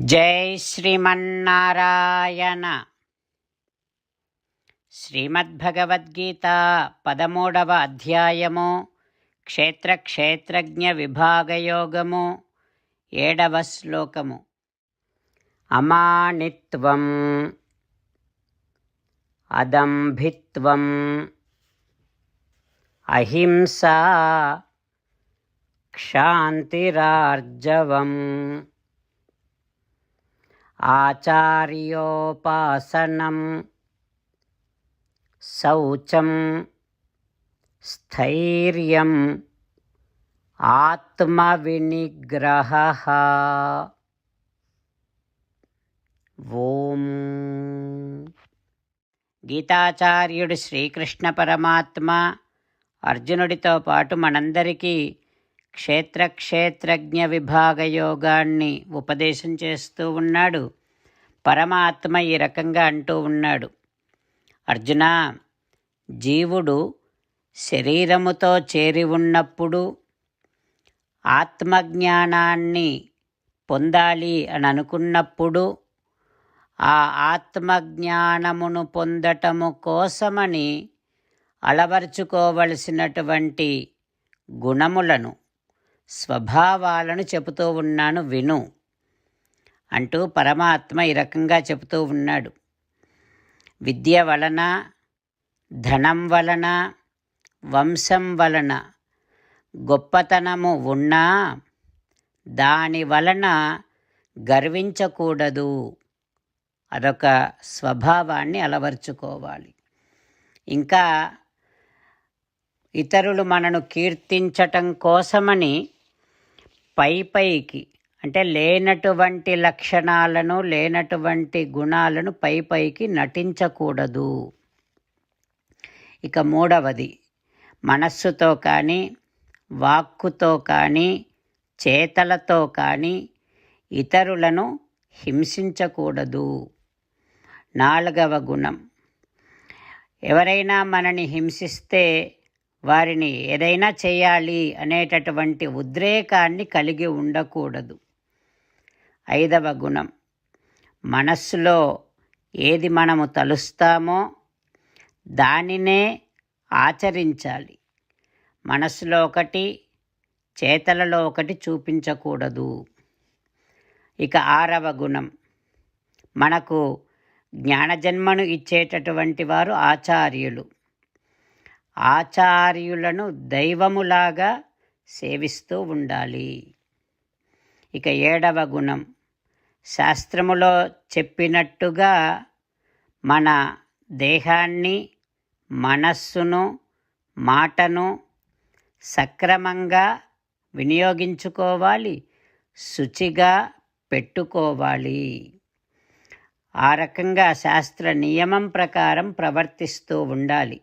జై శ్రీమన్నారాయణ. శ్రీమద్భగవద్గీత పదమూడవ అధ్యాయము క్షేత్ర క్షేత్రజ్ఞ విభాగయోగము ఏడవ శ్లోకము. అమానిత్వం అదంభిత్వం అహింస క్షాంతిరార్జవం. ఆచార్యోపాసనం శౌచం స్థైర్యం ఆత్మవినిగ్రహ. ఓం. గీతాచార్యుడు శ్రీకృష్ణ పరమాత్మ అర్జునుడితో పాటు మనందరికీ క్షేత్ర క్షేత్రజ్ఞ విభాగ యోగాన్ని ఉపదేశం చేస్తూ ఉన్నాడు. పరమాత్మ ఈ రకంగా అంటూ ఉన్నాడు. అర్జున జీవుడు శరీరముతో చేరి ఉన్నప్పుడు ఆత్మజ్ఞానాన్ని పొందాలి అని అనుకున్నప్పుడు ఆ ఆత్మజ్ఞానమును పొందటము కోసమని అలవర్చుకోవలసినటువంటి గుణములను స్వభావాలను చెబుతూ ఉన్నాను విను అంటూ పరమాత్మ ఈ రకంగా చెబుతూ ఉన్నాడు. విద్య వలన ధనం వలన వంశం వలన గొప్పతనము ఉన్నా దాని వలన గర్వించకూడదు. అదొక స్వభావాన్ని అలవర్చుకోవాలి. ఇంకా ఇతరులు మనను కీర్తించటం కోసమని పై పైకి అంటే లేనటువంటి లక్షణాలను లేనటువంటి గుణాలను పై పైకి నటించకూడదు. ఇక మూడవది మనస్సుతో కానీ వాక్కుతో కానీ చేతలతో కానీ ఇతరులను హింసించకూడదు. నాలుగవ గుణం ఎవరైనా మనని హింసిస్తే వారిని ఏదైనా చేయాలి అనేటటువంటి ఉద్రేకాన్ని కలిగి ఉండకూడదు. ఐదవ గుణం. మనస్సులో ఏది మనము తలుస్తామో దానినే ఆచరించాలి. మనస్సులో ఒకటి చేతలలో ఒకటి చూపించకూడదు. ఇక ఆరవ గుణం. మనకు జ్ఞానజన్మను ఇచ్చేటటువంటి వారు ఆచార్యులు. ఆచార్యులను దైవములాగా సేవిస్తూ ఉండాలి. ఇక ఏడవ గుణం. శాస్త్రములో చెప్పినట్టుగా మన దేహాన్ని మనస్సును మాటను సక్రమంగా వినియోగించుకోవాలి శుచిగా పెట్టుకోవాలి. ఆ రకంగా శాస్త్ర నియమం ప్రకారం ప్రవర్తిస్తూ ఉండాలి.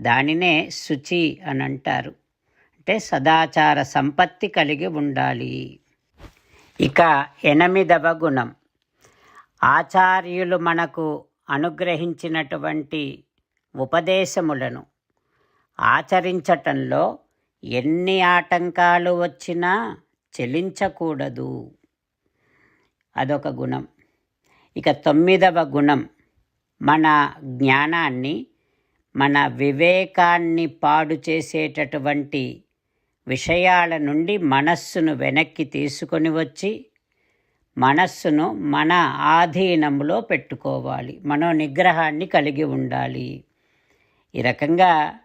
దానినే శుచి అని అంటారు అంటే సదాచార సంపత్తి కలిగి ఉండాలి. ఇక ఎనిమిదవ గుణం. ఆచార్యులు మనకు అనుగ్రహించినటువంటి ఉపదేశములను ఆచరించటంలో ఎన్ని ఆటంకాలు వచ్చినా చెలించకూడదు. అదొక గుణం. ఇక తొమ్మిదవ గుణం. మన జ్ఞానాన్ని మన వివేకాన్ని పాడు చేసేటటువంటి విషయాల నుండి మనస్సును వెనక్కి తీసుకొని వచ్చి మనస్సును మన ఆధీనంలో పెట్టుకోవాలి. మనో నిగ్రహాన్ని కలిగి ఉండాలి. ఈ రకంగా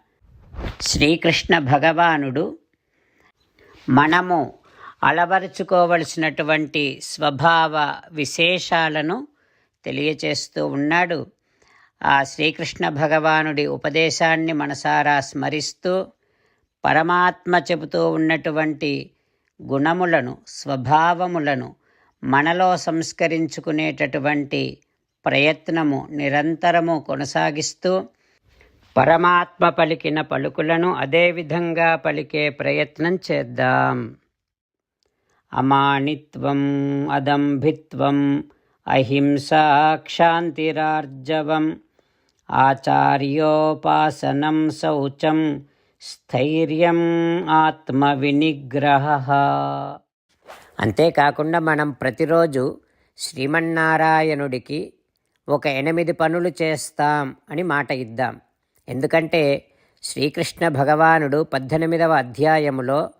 శ్రీకృష్ణ భగవానుడు మనము అలవరుచుకోవలసినటువంటి స్వభావ విశేషాలను తెలియచేస్తూ ఉన్నాడు. ఆ శ్రీకృష్ణ భగవానుడి ఉపదేశాన్ని మనసారా స్మరిస్తూ పరమాత్మ చెబుతూ ఉన్నటువంటి గుణములను స్వభావములను మనలో సంస్కరించుకునేటటువంటి ప్రయత్నము నిరంతరము కొనసాగిస్తూ పరమాత్మ పలికిన పలుకులను అదేవిధంగా పలికే ప్రయత్నం చేద్దాం. అమానిత్వం అదంభిత్వం అహింసాక్షాంతిరార్జవం ఆచార్యోపాసనం శౌచం స్థైర్యం ఆత్మవినిగ్రహ. అంతేకాకుండా మనం ప్రతిరోజు శ్రీమన్నారాయణుడికి ఒక ఎనిమిది పనులు చేస్తాం అని మాట ఇద్దాం. ఎందుకంటే శ్రీకృష్ణ భగవానుడు పద్దెనిమిదవ అధ్యాయములో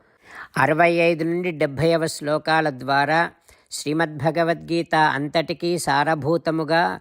అరవై ఐదు నుండి డెబ్భైవ శ్లోకాల ద్వారా శ్రీమద్భగవద్గీత అంతటికీ సారభూతముగా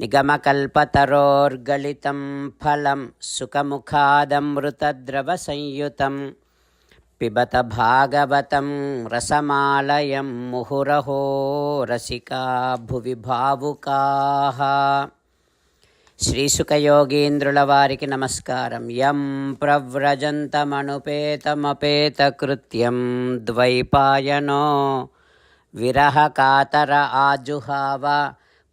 నిగమకల్పతరోర్గళితం ఫలం సుఖముఖాదమృతద్రవసంయుతం పిబత భాగవతం రసమాలయం ముహురహో రసికా భువి భావుకాః. శ్రీసుఖయోగీంద్రుల వారికి నమస్కారం. యం ప్రవ్రజంతమనుపేతమపేతకృత్యం ద్వైపాయనో విరహకాతర ఆజుహావ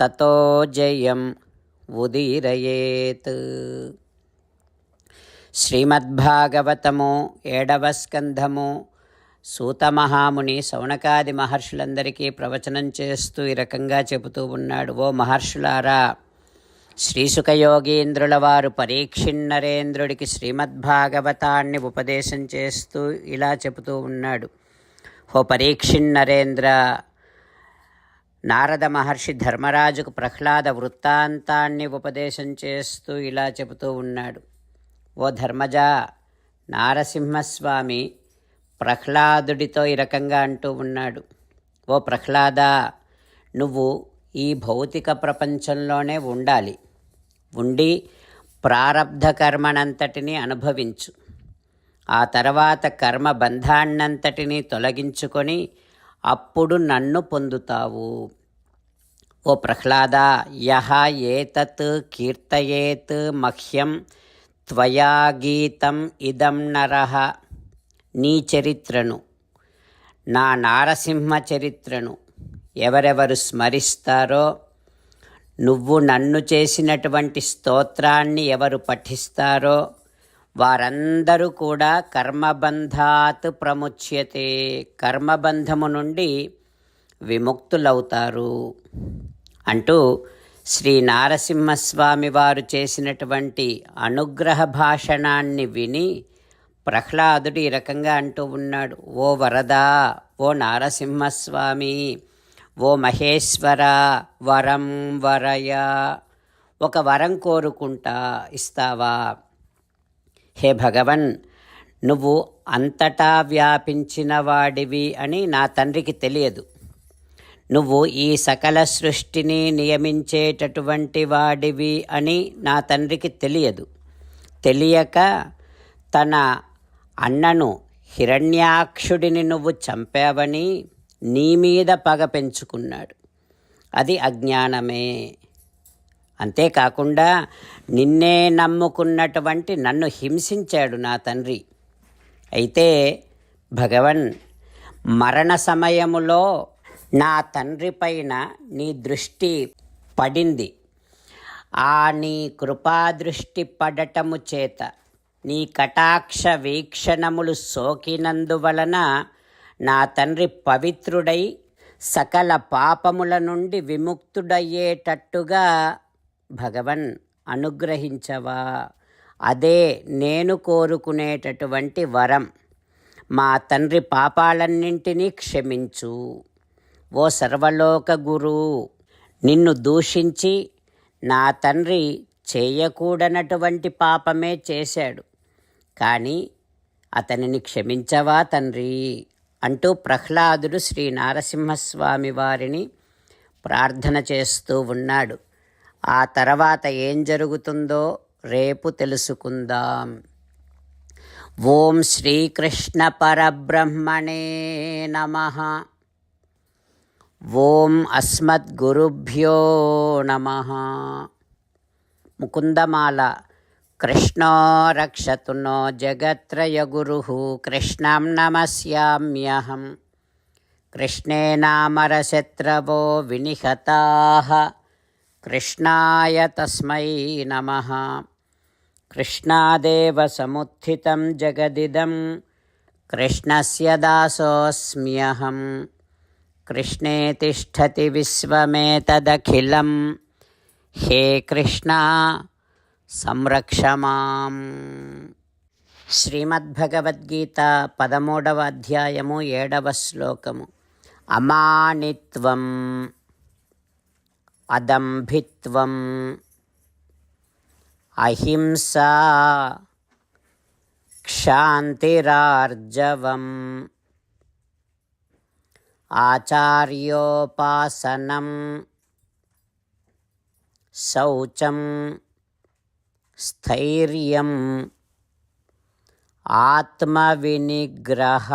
తతో జయం ఉదీరయేత్. శ్రీమద్భాగవతము ఏడవ స్కంధము సూతమహాముని సౌనకాది మహర్షులందరికీ ప్రవచనం చేస్తూ ఈ రకంగా చెబుతూ ఉన్నాడు. ఓ మహర్షులారా శ్రీసుఖయోగీంద్రుల వారు పరీక్షిన్నరేంద్రుడికి శ్రీమద్భాగవతాన్ని ఉపదేశం చేస్తూ ఇలా చెబుతూ ఉన్నాడు. ఓ పరీక్షిన్నరేంద్ర నారద మహర్షి ధర్మరాజుకు ప్రహ్లాద వృత్తాంతాన్ని ఉపదేశం చేస్తూ ఇలా చెబుతూ ఉన్నాడు. ఓ ధర్మజ నారసింహస్వామి ప్రహ్లాదుడితో ఈ రకంగా అంటూ ఉన్నాడు. ఓ ప్రహ్లాద నువ్వు ఈ భౌతిక ప్రపంచంలోనే ఉండాలి. ఉండి ప్రారబ్ధ కర్మనంతటిని అనుభవించు. ఆ తర్వాత కర్మ బంధాన్నంతటినీ తొలగించుకొని అప్పుడు నన్ను పొందుతావు. ఓ ప్రహ్లాద యహ ఏతత్ కీర్తయేత్ మహ్యం త్వయా గీతం ఇదం నరహ నీ చరిత్రను నా నారసింహ చరిత్రను ఎవరెవరు స్మరిస్తారో నువ్వు నన్ను చేసినటువంటి స్తోత్రాన్ని ఎవరు పఠిస్తారో వారందరూ కూడా కర్మబంధాత్ ప్రముచ్యతే. కర్మబంధము నుండి విముక్తులవుతారు. అంటూ శ్రీ నారసింహస్వామి వారు చేసినటువంటి అనుగ్రహ భాషణాన్ని విని ప్రహ్లాదుడు ఈ రకంగా అంటూ ఉన్నాడు ఓ వరదా ఓ నారసింహస్వామి ఓ మహేశ్వర వరం వరయ ఒక వరం కోరుకుంటా ఇస్తావా? హే భగవన్ నువ్వు అంతటా వ్యాపించిన వాడివి అని నా తండ్రికి తెలియదు. నువ్వు ఈ సకల సృష్టిని నియమించేటటువంటి వాడివి అని నా తండ్రికి తెలియదు. తెలియక తన అన్నను హిరణ్యాక్షుడిని నువ్వు చంపావని నీ మీద పగ పెంచుకున్నాడు. అది అజ్ఞానమే. అంతేకాకుండా నిన్నే నమ్ముకున్నటువంటి నన్ను హింసించాడు నా తండ్రి. అయితే భగవన్ మరణ సమయములో నా తండ్రి పైన నీ దృష్టి పడింది. ఆ నీ కృపాదృష్టి పడటము చేత నీ కటాక్ష వీక్షణములు సోకినందువలన నా తండ్రి పవిత్రుడై సకల పాపముల నుండి విముక్తుడయ్యేటట్టుగా భగవన్ అనుగ్రహించవా. అదే నేను కోరుకునేటటువంటి వరం. మా తండ్రి పాపాలన్నింటినీ క్షమించు. ఓ సర్వలోక గురు నిన్ను దూషించి నా తండ్రి చేయకూడనటువంటి పాపమే చేశాడు. కానీ అతనిని క్షమించవా తండ్రి? అంటూ ప్రహ్లాదుడు శ్రీ నారసింహస్వామి వారిని ప్రార్థన చేస్తూ ఉన్నాడు. ఆ తర్వాత ఏం జరుగుతుందో రేపు తెలుసుకుందాం. ఓం శ్రీకృష్ణ పరబ్రహ్మణే నమ. ஓம் அஸ்மத்குருப்போ நம முகுந்தமாலா கிருஷ்ணோ ரக்ஷது நோ ஜகத்ரயகுரு கிருஷ்ணம் நமசியாமியம் கிருஷ்ணே நாமரசத்ரவோ வினிஹதாக கிருஷ்ணாய தஸ்மை நம கிருஷ்ணாதேவ சமுத்திதம் ஜகதிதம் கிருஷ்ணஸ்ய தாசோஸ்மியகம் దాసోऽస్మ్యహం కృష్ణే తిష్టతి విశ్వమేతదఖిలం. హే కృష్ణ సంరక్షమాం శ్రీమద్భగవద్గీత పదమూడవ అధ్యాయము ఏడవ శ్లోకము. అమానిత్వం అదంభిత్వం అహింసా క్షాంతిరార్జవం. ఆచార్యోపాసనం శౌచం స్థైర్యం ఆత్మవినిగ్రహ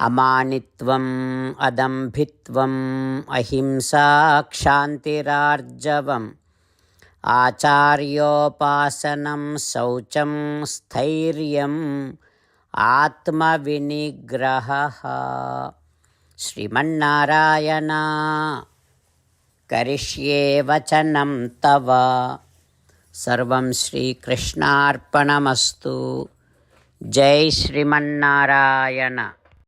అమానిత్వం అదంభిత్వం అహింసా క్షాంతిరార్జవం ఆచార్యోపాసనం శౌచం స్థైర్యం ఆత్మవినిగ్రహ. శ్రీమన్నారాయణ కరిష్యే వచనం తవ. సర్వం శ్రీకృష్ణార్పణమస్తు. జై శ్రీమన్నారాయణ.